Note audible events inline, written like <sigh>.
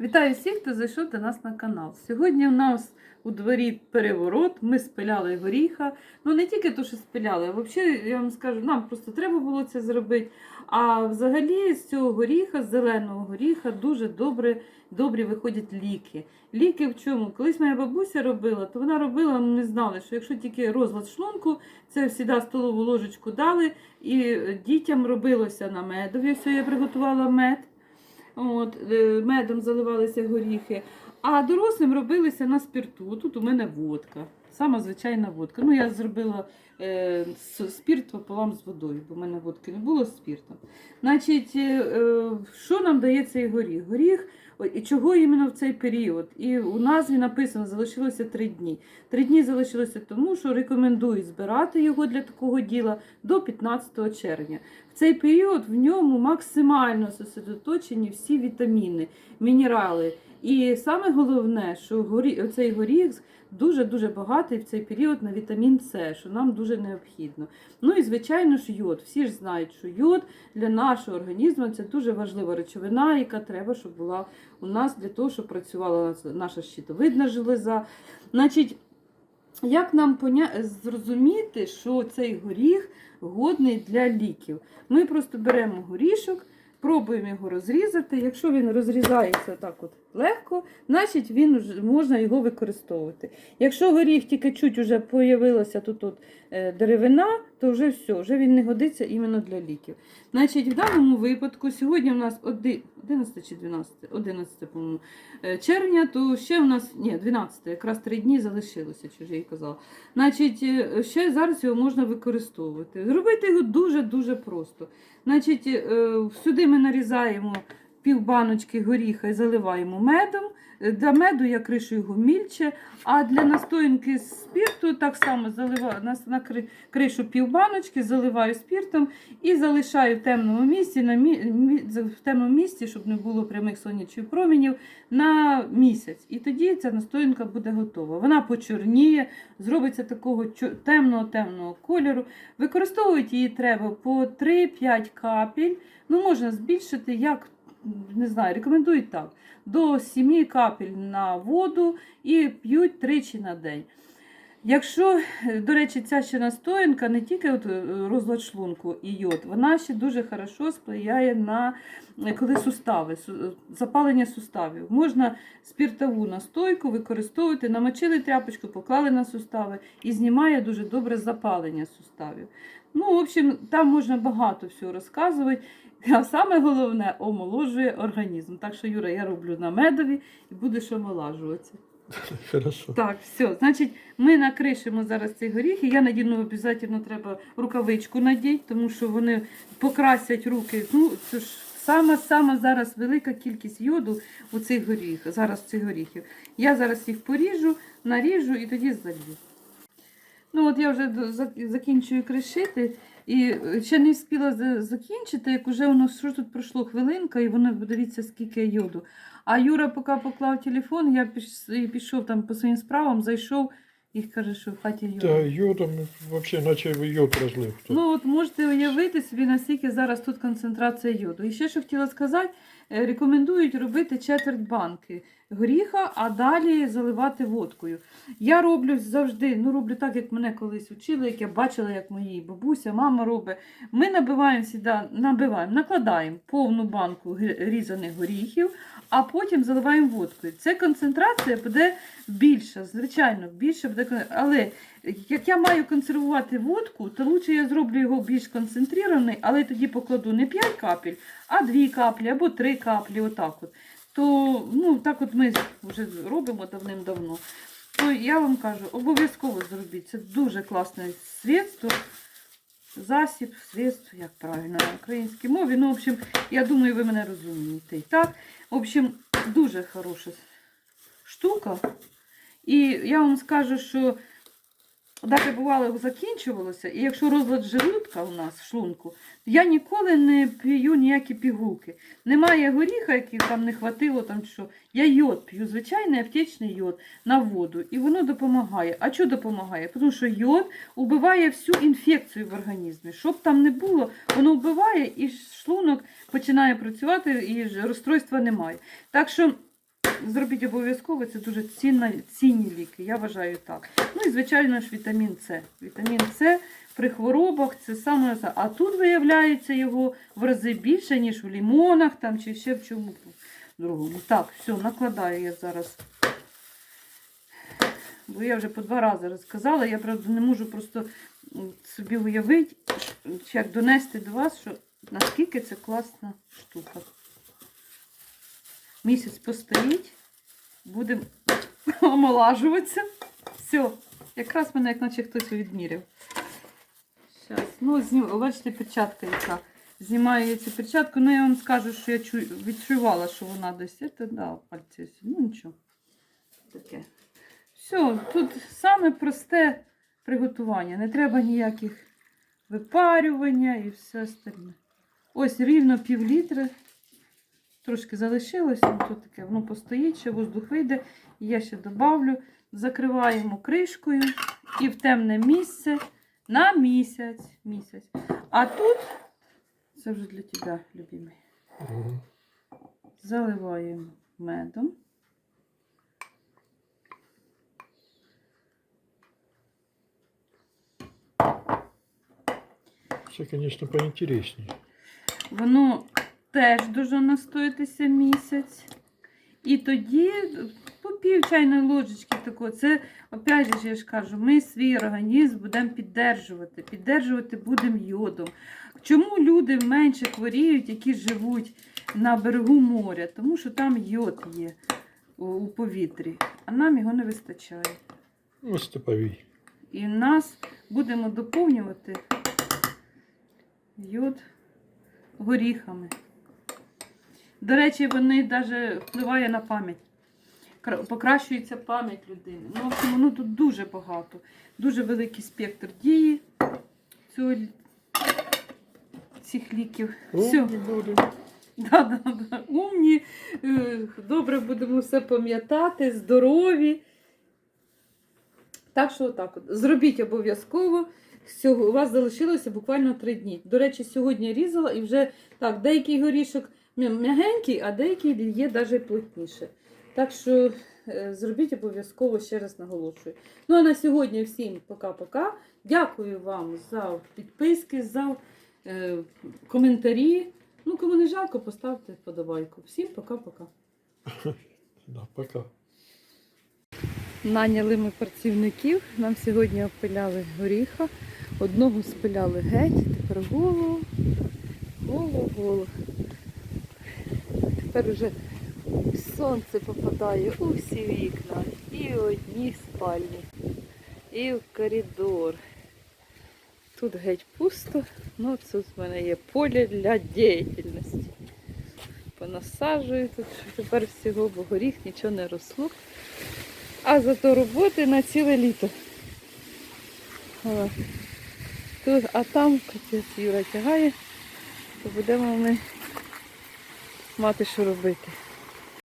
Вітаю всіх, хто зайшов до нас на канал. Сьогодні у нас у дворі переворот. Ми спиляли горіха. Ну не тільки то, що спиляли, а взагалі, я вам скажу, нам просто треба було це зробити. А взагалі з цього горіха, з зеленого горіха, дуже добре, добрі виходять ліки. Ліки в чому? Колись моя бабуся робила, то вона робила, ми знали, що якщо тільки розлад шлунку, це завжди столову ложечку дали, і дітям робилося на медові. Все, я приготувала мед. От, е, медом заливалися горіхи. А дорослим робилися на спирту. Тут у мене водка. Сама звичайна водка. Ну, я зробила е, с- спирт пополам з водою, бо в мене водки не було з спиртом. Значить, е, е, що нам дає цей горіх? Горіх, і чого іменно в цей період? І у назві написано, залишилося три дні. Три дні залишилося тому, що рекомендують збирати його для такого діла до 15 червня. В цей період в ньому максимально зосередоточені всі вітаміни, мінерали. І саме головне, що горі, оцей горіх дуже-дуже багатий в цей період на вітамін С, що нам дуже необхідно. Ну і звичайно ж йод. Всі ж знають, що йод для нашого організму це дуже важлива речовина, яка треба, щоб була у нас для того, щоб працювала наша щитовидна железа. Значить, як нам поня... зрозуміти, що цей горіх годний для ліків? Ми просто беремо горішок, пробуємо його розрізати. Якщо він розрізається так от легко, значить він можна його використовувати. Якщо горіх тільки чуть уже появилася тут е, деревина, то вже все, вже він не годиться іменно для ліків. Значить, в даному випадку сьогодні у нас оди- 11 чи 12, 11, по-моєму, е, червня, то ще у нас, ні, 12, якраз 3 дні залишилося, я їй казала. Значить, е, ще зараз його можна використовувати. Зробити його дуже-дуже просто. Значить, е, сюди ми нарізаємо пів баночки горіха і заливаємо медом. Е, Для меду я кришу його мільче, а для настоянки з спірту так само заливаю на, кришу пів баночки, заливаю спіртом і залишаю в темному місці, на в темному місці, щоб не було прямих сонячних промінів, на місяць. І тоді ця настоянка буде готова. Вона почорніє, зробиться такого темного-темного кольору. Використовувати її треба по 3-5 капель. Ну, можна збільшити, як не знаю, рекомендують так. До 7 капель на воду і п'ють тричі на день. Якщо, до речі, ця ще настоянка не тільки от е, розлад і йод, вона ще дуже хорошо сприяє на е, коли сустави, е, запалення суставів. Можна спіртову настойку використовувати, намочили тряпочку, поклали на сустави і знімає дуже добре запалення суставів. Ну, в общем, там можна багато всього розказувати. А саме головне омоложує організм. Так що, Юра, я роблю на медові і будеш омолажуватися. <laughs> Хорошо. Так, все. Значить, ми накришимо зараз цей горіх, і я надіну обов'язково треба рукавичку надіть, тому що вони покрасять руки. Ну, це ж сама сама зараз велика кількість йоду у цих горіх, зараз цих горіхів. Я зараз їх поріжу, наріжу і тоді залью. Ну, от я вже закінчую кришити. І ще не встигла закінчити, як уже воно що тут пройшло хвилинка, і воно дивіться, скільки йоду. А Юра, поки поклав телефон, я піш- пішов там по своїм справам, зайшов і каже, що в хаті йод. Та йодом взагалі наче йод розлив. Ну от можете уявити собі, наскільки зараз тут концентрація йоду. І ще що хотіла сказати, е, рекомендують робити четверть банки горіха, а далі заливати водкою. Я роблю завжди, ну роблю так, як мене колись вчили, як я бачила, як мої бабуся, мама робить. Ми набиваємо сюди, набиваємо, накладаємо повну банку різаних горіхів, а потім заливаємо водкою. Це концентрація буде більша, звичайно, більше буде. Але як я маю консервувати водку, то лучше я зроблю його більш концентрований, але тоді покладу не 5 капель, а 2 каплі або 3 каплі. Отак от. То ну, так от ми вже робимо давним-давно. То я вам кажу, обов'язково зробіть. Це дуже класне средство. Засіб, средство, як правильно на українській мові. Ну, в общем, я думаю, ви мене розумієте. Так, в общем, дуже хороша штука. І я вам скажу, що навіть бувало закінчувалося, і якщо розлад желудка у нас в шлунку, я ніколи не п'ю ніякі пігулки. Немає горіха, який там не хватило, там що. Я йод п'ю, звичайний аптечний йод на воду, і воно допомагає. А що допомагає? Тому що йод убиває всю інфекцію в організмі. Щоб там не було, воно вбиває і шлунок починає працювати, і розстройства немає. Так що зробіть обов'язково, це дуже цінна, цінні ліки, я вважаю так. Ну і звичайно ж вітамін С. Вітамін С при хворобах це саме. А тут виявляється його в рази більше, ніж в лімонах там, чи ще в чому другому. Так, все, накладаю я зараз. Бо я вже по два рази розказала, я правда не можу просто собі уявити, як донести до вас, що наскільки це класна штука. Місяць постоїть, будемо <laughs> омолажуватися. Все, якраз мене як наче хтось відміряв. Зараз, ну, знім... бачите, перчатка яка. Знімаю я цю перчатку, ну я вам скажу, що я чу... відчувала, що вона десь. Це, да, пальці. Ну нічого. Таке. Все, тут саме просте приготування. Не треба ніяких випарювання і все остальне. Ось рівно пів літри. Трошки залишилось, ну, тут таке, воно постоїть, ще воздух вийде. І я ще добавлю. Закриваємо кришкою і в темне місце на місяць. місяць. А тут, це вже для тебе, любимий, Мгм. заливаємо медом. Це, звісно, поінтересніше. Воно теж дуже настоїтися місяць. І тоді по пів чайної ложечки такого. Це, опять же, я ж кажу, ми свій організм будемо піддержувати. Піддержувати будемо йодом. Чому люди менше хворіють, які живуть на берегу моря? Тому що там йод є у, у повітрі, а нам його не вистачає. Ну, степовій. І нас будемо доповнювати йод горіхами. До речі, вони навіть впливає на пам'ять. Покращується пам'ять людини. Ну, в общем, ну тут дуже багато. Дуже великий спектр дії цього, цих ліків. Все. Да, да, да. Умні, е, добре будемо все пам'ятати, здорові. Так що отак от. Зробіть обов'язково. У вас залишилося буквально три дні. До речі, сьогодні різала і вже так, деякий горішок м'ягенький, а деякий є навіть плотніше. Так що е, зробіть обов'язково, ще раз наголошую. Ну а на сьогодні всім пока-пока. Дякую вам за підписки, за е, коментарі. Ну, кому не жалко, поставте вподобайку. Всім пока-пока. <laughs> Да, пока. Наняли ми працівників. Нам сьогодні опиляли горіха. Одного спиляли геть, тепер голову, голову, голову. Тепер уже сонце попадає у всі вікна. І в одні спальні, і в коридор. Тут геть пусто, ну тут в мене є поле для діяльності. Понасаджую тут що тепер всього, бо горіх нічого не росло. А зато роботи на ціле літо. Тут, а там капець Юра тягає, то будемо ми мати що робити.